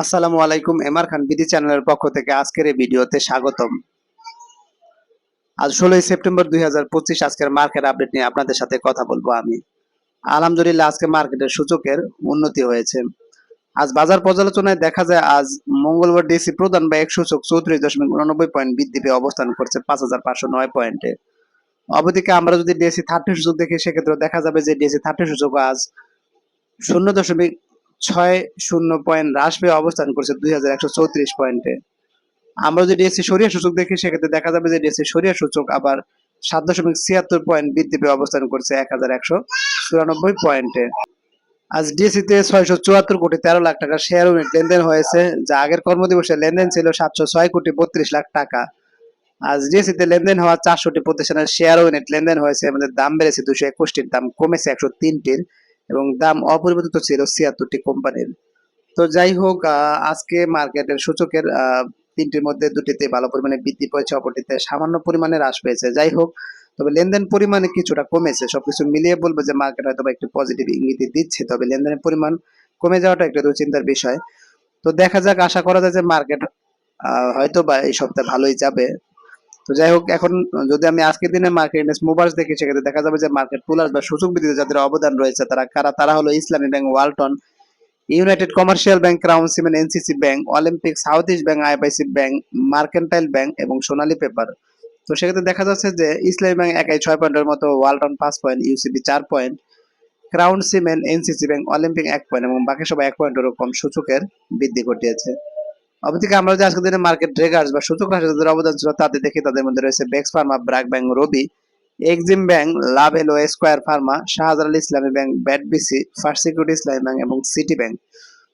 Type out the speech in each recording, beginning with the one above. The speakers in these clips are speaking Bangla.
আসসালামু আলাইকুম, এমআর খান বিডি চ্যানেলের পক্ষ থেকে আজকের এই ভিডিওতে স্বাগতম। আজ ষোলোই সেপ্টেম্বর দুই হাজার পঁচিশ, আজকের মার্কেট আপডেট নিয়ে আপনাদের সাথে কথা বলব আমি। আলহামদুলিল্লাহ, আজকে মার্কেটের সূচকের উন্নতি হয়েছে। আজ বাজার পর্যালোচনায় দেখা যায়, আজ মঙ্গলবার ডিসি প্রধান বা এক সূচক চৌত্রিশ দশমিক উননব্বই পয়েন্ট বৃদ্ধি পেয়ে অবস্থান করছে পাঁচ হাজার পাঁচশো নয় পয়েন্টে অবদিকে আমরা যদি ডিএসসি থার্টি সূচক দেখি, সেক্ষেত্রে দেখা যাবে যে ডিএসসি থার্টি সূচক আজ শূন্য দশমিক ছয় শূন্য পয়েন্ট হ্রাস পেয়ে অবস্থান করছে দুই হাজার একশো চৌত্রিশ পয়েন্টে। আমরা যদি ডিএসসি সরিয়া সূচক দেখি, সেক্ষেত্রে দেখা যাবে যে ডিএসসি সরিয়া সূচক আবার সাত দশমিক ছিয়াত্তর পয়েন্ট বৃদ্ধি পেয়ে অবস্থান করছে এক হাজার একশো চুরানব্বই পয়েন্টে। আজ ডিএসসিতে ছয়শো চুয়াত্তর কোটি তেরো লাখ টাকা শেয়ার ইউনিট লেনদেন হয়েছে, যা আগের কর্মদিবসে লেনদেন ছিল সাতশো ছয় কোটি বত্রিশ লাখ টাকা। আজ ডিএসসিতে লেনদেন হওয়া চারশোটি প্রতিষ্ঠানের শেয়ার ইউনিট লেনদেন হয়েছে আমাদের দাম বেড়েছে দুশো একুশটির, দাম কমেছে একশো তিনটির। এবং দাম অপরিবর্তিত ছিল ছিয়াত্তরটি কোম্পানির। তো যাই হোক আজকে মার্কেটের সূচকের তিনটির মধ্যে দুটিতে ভালো পরিমাণে বৃদ্ধি পেয়েছে, অপরটিতে সামান্য পরিমাণে হ্রাস পেয়েছে। যাই হোক তবে লেনদেন পরিমাণে কিছুটা কমেছে, সবকিছু মিলিয়ে বলব যে মার্কেট হয়তো একটু পজিটিভ ইঙ্গিত দিচ্ছে, তবে লেনদেনের পরিমাণ কমে যাওয়াটা একটু দুশ্চিন্তার বিষয়। তো দেখা যাক, আশা করা যায় যে মার্কেট হয়তো বা এই সপ্তাহে ভালোই যাবে। তো যাই হোক, এখন যদি আমি আজকের দিনে মার্কেট ইন্ডেক্স মুভার্স দেখি, সেক্ষেত্রে দেখা যাবে যে মার্কেট পুলার্স বা সূচক বৃদ্ধিতে যাদের অবদান রয়েছে, তারা কারা? তারা হলো Islami Bank, Walton United Commercial Bank Crown Cement NCC Bank Olympic South East Bank IPC Bank Mercantile Bank এবং সোনালী পেপার তো সেক্ষেত্রে দেখা যাচ্ছে যে ইসলামী ব্যাংক একাই ছয় পয়েন্টের মতো, ওয়ালটন পাঁচ পয়েন্ট ইউসিবি চার point Crown Cement NCC Bank Olympic এক পয়েন্ট এবং বাকি সবাই এক পয়েন্টেরও কম সূচকের বৃদ্ধি ঘটিয়েছে। অবদিকে আমরা যে আজকের দিনে মার্কেট ট্রেগার্স বা সূচক রাশি যাদের অবদান ছিল তাদের দেখি তাদের মধ্যে রয়েছে Bex Pharma BRAC Bank Robi EXIM Bank লাভ এলো Square Pharma Shahjalal Islami Bank BAT BC First Security Islami Bank এবং সিটি ব্যাংক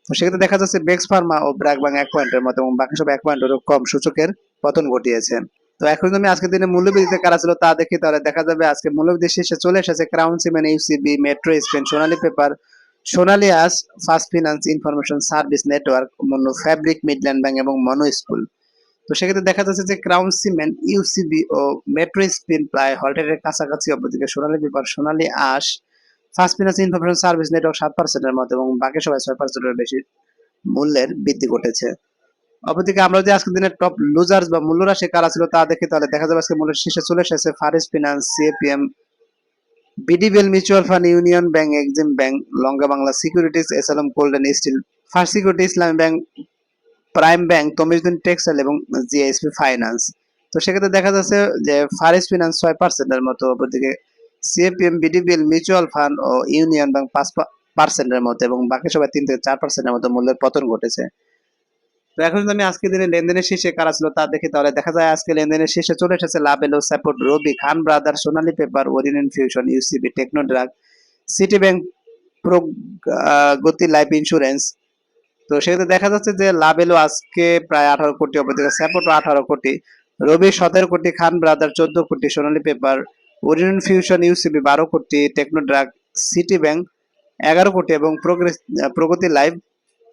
তো সেক্ষেত্রে দেখা যাচ্ছে বেক্স ফার্মা ও ব্র্যাক ব্যাংক এক পয়েন্টের মতো এবং বাকি সব এক পয়েন্টেরও কম সূচকের পতন ঘটিয়েছে। তো এখন যদি আমি আজকের দিনে মূল্যবৃদ্ধিতে কারা ছিল তা দেখি, তাহলে দেখা যাবে আজকে মূল্যবৃদ্ধি শেষে চলে এসেছে Crown Cement UCB Metro spin Sonali paper Sonali আস First Finance Information Service Network, Monno fabric, Midland Bank এবং মনো স্কুল। তো সেক্ষেত্রে দেখা যাচ্ছে যে ক্রাউন সিমেন্ট, ইউসিবি ও মেট্রো স্পিন প্রায় হলটের কাছাকাছি, অপরদিকে সোনালী পেপার, সোনালী আশ, First Finance Information Service Network সাত পার্সেন্টের মতো এবং বাকি সবাই ছয় পার্সেন্টের বেশি মূল্যের বৃদ্ধি ঘটেছে। অপরদিকে আমরা যদি আজকের দিনের টপ লুজার্স বা মূল্য রাশি কারা ছিল তা দেখি, তাহলে দেখা যাবে আজকে মূল্যের শীর্ষে চলে এসেছে Faris finance, CAPM BDBL mutual fund Union bank Exim bank Lanka Bangla securities এসালম golden steel first security Islami bank prime bank Tamijuddin textile এবং জিএসপি ফাইন্যান্স তো সেক্ষেত্রে দেখা যাচ্ছে যে ফারিস ফিনান্স ছয় পার্সেন্টের মতো, অপরদিকে সিএপিএম বিডিবিএল মিউচুয়াল ফান্ড ও ইউনিয়ন ব্যাংক পাঁচ পার্সেন্টের মতো এবং বাকি সবাই তিন থেকে চার পার্সেন্টের মতো মূল্যের পতন ঘটেছে। তো এখন যদি আমি আজকের দিনে লেনদেনের শীর্ষে কারা ছিল তা দেখি, তাহলে দেখা যায় আজকে লেনদেনের শীর্ষে চলে এসেছে Lovello support Robi Khan brother Sonali paper Orion fusion UCB techno drug City Bank Pragati life insurance তো সেক্ষেত্রে দেখা যাচ্ছে যে লাভেলো আজকে প্রায় আঠারো কোটি, অপরদিকে সাপোর্টও আঠারো কোটি রবি সতেরো কোটি খান ব্রাদার চোদ্দ কোটি Sonali paper Orion fusion UCB বারো কোটি টেকনো ড্রাগ সিটি ব্যাংক এগারো কোটি এবং প্রগতি লাইফ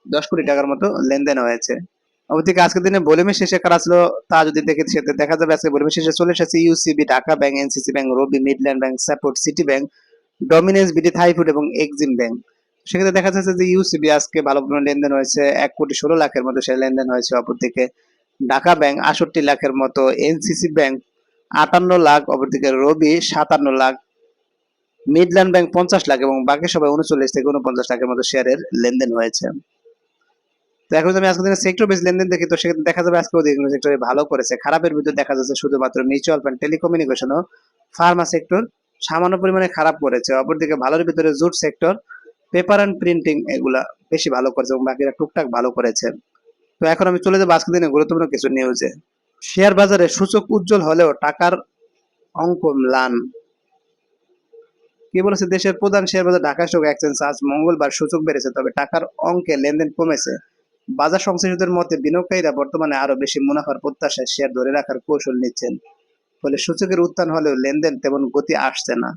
দশ কোটি টাকার মতো লেনদেন হয়েছে। অবদিকে আজকের দিনে ভলিউমের শেষে কারা ছিল তা যদি দেখে সেটা দেখা যাবে। আজকে ভলিউমের শেষে চলে এসেছে UCB Dhaka bank NCC bank Robi Midland bank support city bank dominance BD thai food এবং এক্সিম ব্যাংক সেক্ষেত্রে দেখা যাচ্ছে যে ইউসিবি আজকে ভালো পরিমাণ লেনদেন হয়েছে। এক কোটি ষোলো লাখের মতো সে লেনদেন হয়েছে অপরদিকে। ঢাকা ব্যাংক আষট্টি লাখের মতো এনসিসি ব্যাংক আটান্ন লাখ, অপরদিকে রবি সাতান্ন লাখ মিডল্যান্ড ব্যাংক পঞ্চাশ লাখ এবং বাকি সবাই উনচল্লিশ থেকে উনপঞ্চাশ লাখের মতো শেয়ারের লেনদেন হয়েছে। তো আমি আজকে দিনে সেক্টর বেস লেনদেন দেখি, তো সেক্ষেত্রে দেখা যাবে আজকে অধিকাংশ সেক্টরে ভালো করেছে। খারাপের ভিতরে দেখা যাচ্ছে শুধুমাত্র মিউচুয়াল ফান্ড টেলিকমিউনিকেশন ও ফার্মা সেক্টর সামান্য পরিমাণে খারাপ করেছে। অপরদিকে ভালোর ভিতরে jute sector paper and printing এগুলা বেশি ভালো করেছে এবং বাকিরা টুকটাক ভালো করেছে। তো এখন আমি চলে যাব আজকের দিনে গুরুত্বপূর্ণ কিছু নিউজে শেয়ার বাজারে সূচক উজ্জ্বল হলেও টাকার অঙ্ক ম্লান। কি বলেছে, দেশের প্রধান শেয়ার বাজার ঢাকা স্টক এক্সচেঞ্জ আজ মঙ্গলবার সূচক বেড়েছে, তবে টাকার অঙ্কে লেনদেন কমেছে। বাজার সংশ্লিষ্টদের মতে, বিনিয়োগকারীরা বর্তমানে আরও বেশি মুনাফার প্রত্যাশায় শেয়ার ধরে রাখার কৌশল নিচ্ছেন। ফলে সূচকের উত্থান হলেও লেনদেন তেমন গতি আসছে না।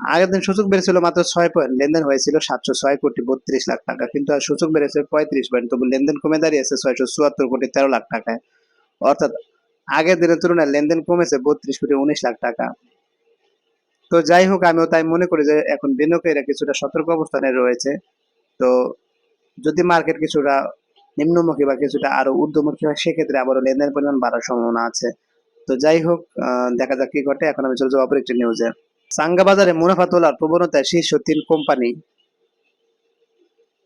আগের দিন সূচক বেড়েছিল মাত্র ছয় পয়েন্ট, লেনদেন হয়েছিল সাতশো ছয় কোটি বত্রিশ লাখ টাকা, কিন্তু আর সূচক বেড়েছে পঁয়ত্রিশ পয়েন্ট, তবু লেনদেন কমে দাঁড়িয়েছে ছয়শো চুয়াত্তর কোটি তেরো লাখ টাকায়। অর্থাৎ আগের দিনের তুলনায় লেনদেন কমেছে বত্রিশ কোটি উনিশ লাখ টাকা। তো যাই হোক, আমিও তাই মনে করি যে এখন বিনিয়োগকারীরা কিছুটা সতর্ক অবস্থানে রয়েছে। তো যদি মার্কেট কিছুটা নিম্নমুখী বা কিছুটা আরও ঊর্ধ্বমুখী হয়, সেক্ষেত্রে আবারও লেনদেনের পরিমাণ বাড়ার সম্ভাবনা আছে। তো যাই হোক দেখা যাক কি ঘটে। এখন আমি চলে যাব একটি নিউজে সাঙ্গা বাজারে মুনাফা তোলার প্রবণতায় শীর্ষ তিন কোম্পানি।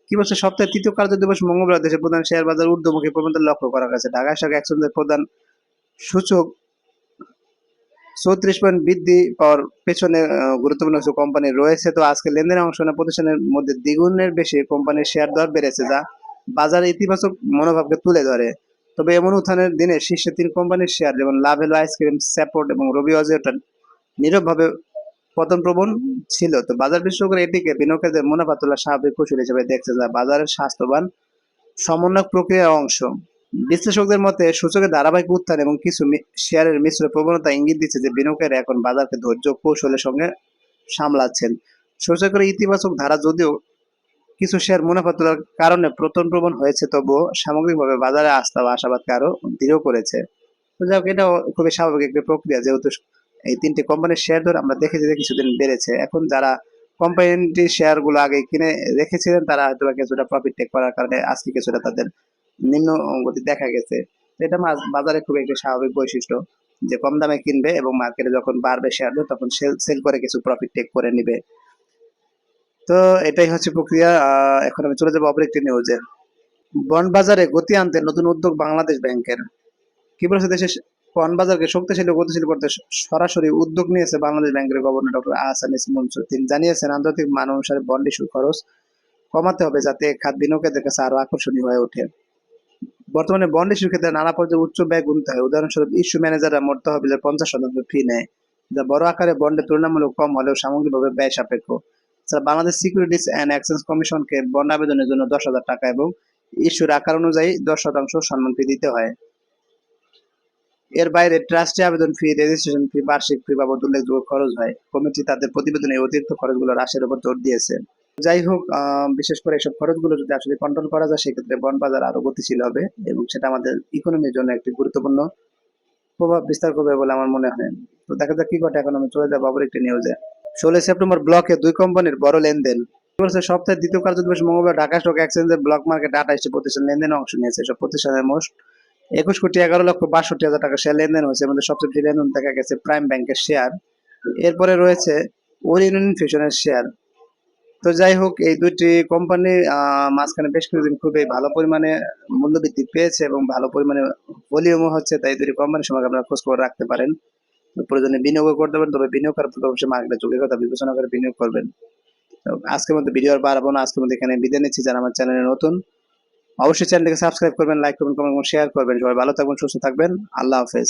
কি বলছে? সপ্তাহের তৃতীয় কার্য দিবস মঙ্গলবার দেশের প্রধান শেয়ার বাজার ঊর্ধ্বমুখী প্রবণতা লক্ষ্য করা গেছে। ঢাকা স্টক এক্সচেঞ্জের প্রধান সূচক চৌত্রিশ পয়েন্ট বৃদ্ধি পাওয়ার পেছনে গুরুত্বপূর্ণ কিছু কোম্পানি রয়েছে। তো আজকে লেনদেনে অংশ প্রতিষ্ঠানের মধ্যে দ্বিগুণের বেশি কোম্পানির শেয়ার দর বেড়েছে যা বাজারে ইতিবাচক মনোভাবকে তুলে ধরে। তবে এমন উত্থানের দিনে শীর্ষে তিন কোম্পানির শেয়ার যেমন লাভেল আইসক্রিম স্যাপোর্ট এবং রবি অজিওটন নীরবভাবে পতন প্রবণ ছিল। তো বাজার বিশ্লেষকরা এটিকে বিনিয়োগকারীদের মুনাফা তোলা স্বাভাবিক কৌশল হিসেবে দেখছে যা বাজারের স্বাস্থ্যবান সমন্বয় প্রক্রিয়ার অংশ। বিশ্লেষকদের মতে সূচকের ধারাবাহিক উত্থান এবং কিছু শেয়ারের মিশ্র প্রবণতা ইঙ্গিত দিচ্ছে যে বিনিয়োগকারীরা এখন বাজারকে ধৈর্য কৌশলের সঙ্গে সামলাচ্ছেন। সূচকের ইতিবাচক ধারা যদিও কিছু শেয়ার মুনাফা তোলার কারণে পতন প্রবণ হয়েছে, তবুও সামগ্রিকভাবে বাজারে আস্থা বা আশাবাদকে আরও দৃঢ় করেছে। তো যাই হোক, এটাও খুবই স্বাভাবিক একটি প্রক্রিয়া, যেহেতু এই তিনটি কোম্পানির শেয়ার ধরে আমরা দেখেছি যে কিছুদিন বেড়েছে। এখন যারা কোম্পানিটির শেয়ারগুলো আগে কিনে রেখেছিলেন, তারা হয়তো কিছুটা প্রফিট টেক করার কারণে আজকে কিছুটা তাদের নিম্ন গতি দেখা গেছে। এটা বাজারে খুব একটি স্বাভাবিক বৈশিষ্ট্য যে কম দামে কিনবে এবং মার্কেটে যখন বাড়বে শেয়ার তখন সেল সেল করে কিছু প্রফিট টেক করে নিবে। তো এটাই হচ্ছে প্রক্রিয়া। এখন আমি চলে যাব অপর নিউজে বন্ড বাজারে গতি আনতে নতুন উদ্যোগ বাংলাদেশ ব্যাংকের। কি বলেছে দেশের বন্ড বাজারকে শক্তিশালী ও গতিশীল করতে সরাসরি উদ্যোগ নিয়েছে বাংলাদেশ ব্যাংকের গভর্নর ডক্টর আহসানিস মনসুর। তিনি জানিয়েছেন, আন্তর্জাতিক মান অনুসারে বন্ড ইস্যুর খরচ কমাতে হবে যাতে খাত বিনিয়োগকারীদের কাছে আরও আকর্ষণীয় হয়ে ওঠে। বর্তমানে বন্ড ইস্যুর ক্ষেত্রে নানা পর্যায়ে উচ্চ ব্যয় গুনতে হয়। উদাহরণস্বরূপ, ইস্যু ম্যানেজাররা মোট তহবিলের পঞ্চাশ শতাংশ ফি নেয়, যা বড় আকারে বন্ডে তুলনামূলক কম হলেও সামগ্রিকভাবে ব্যয় সাপেক্ষ। বাংলাদেশ সিকিউরিটিজ অ্যান্ড এক্সচেঞ্জ কমিশনকে বন্ড আবেদনের জন্য দশ হাজার টাকা এবং ইস্যুর আকার অনুযায়ী দশ শতাংশ সম্মান দিতে হয়। এর বাইরে ট্রাস্টে আবেদন ফি রেজিস্ট্রেশন ফি বার্ষিক ফি বাবদ উল্লেখযোগ্য খরচ হয়। কমিটি তাদের প্রতিবেদনে অতিরিক্ত খরচগুলো হ্রাসের উপর জোর দিয়েছে। যাই হোক বিশেষ করে এসব খরচগুলো যদি আসলে কন্ট্রোল করা যায়, সেক্ষেত্রে বন্ড বাজার আরও গতিশীল হবে এবং সেটা আমাদের ইকোনমির জন্য একটি গুরুত্বপূর্ণ প্রভাব বিস্তার করবে বলে আমার মনে হয়। তো দেখা যাক কি ঘটে। এখন আমি চলে যাব আবার একটি নিউজে ষোলোই সেপ্টেম্বর ব্লকে দুই কোম্পানির বড় লেনদেন। বলছে, সপ্তাহের দ্বিতীয় কার্য দিবস মঙ্গলবার ঢাকা স্টক এক্সচেঞ্জের ব্লক মার্কেটে আঠাশটি প্রতিষ্ঠান লেনদেনে অংশ নিয়েছে। সব প্রতিষ্ঠানের মোট একুশ কোটি এগারো লক্ষ বাষট্টি হাজার টাকা শেয়ার লেনদেন হয়েছে। মধ্যে সবচেয়ে বেশি লেনদেন দেখা গেছে প্রাইম ব্যাংকের শেয়ার এরপরে রয়েছে ওরিয়ন ফিউশনের শেয়ার তো যাই হোক, এই দুইটি কোম্পানি মাঝখানে বেশ কিছুদিন খুবই ভালো পরিমাণে মূল্যবৃদ্ধি পেয়েছে এবং ভালো পরিমাণে ভলিউমও হচ্ছে, তাই দুটি কোম্পানির সময় আপনারা খোঁজ খবর রাখতে পারেন। প্রয়োজনে বিনিয়োগ করতে পারেন, তবে বিনিয়োগ করার পূর্বে অবশ্যই মার্কেটের চোখের কথা বিবেচনা করে বিনিয়োগ করবেন। আজকের মধ্যে ভিডিও আর বাড়াবো না, আজকের মধ্যে এখানে বিদায় নিচ্ছি। যারা আমার চ্যানেলে নতুন, অবশ্যই চ্যানেলটিকে সাবস্ক্রাইব করবেন লাইক করবেন কমেন্ট শেয়ার করবেন। সবাই ভালো থাকবেন, সুস্থ থাকবেন। আল্লাহ হাফেজ।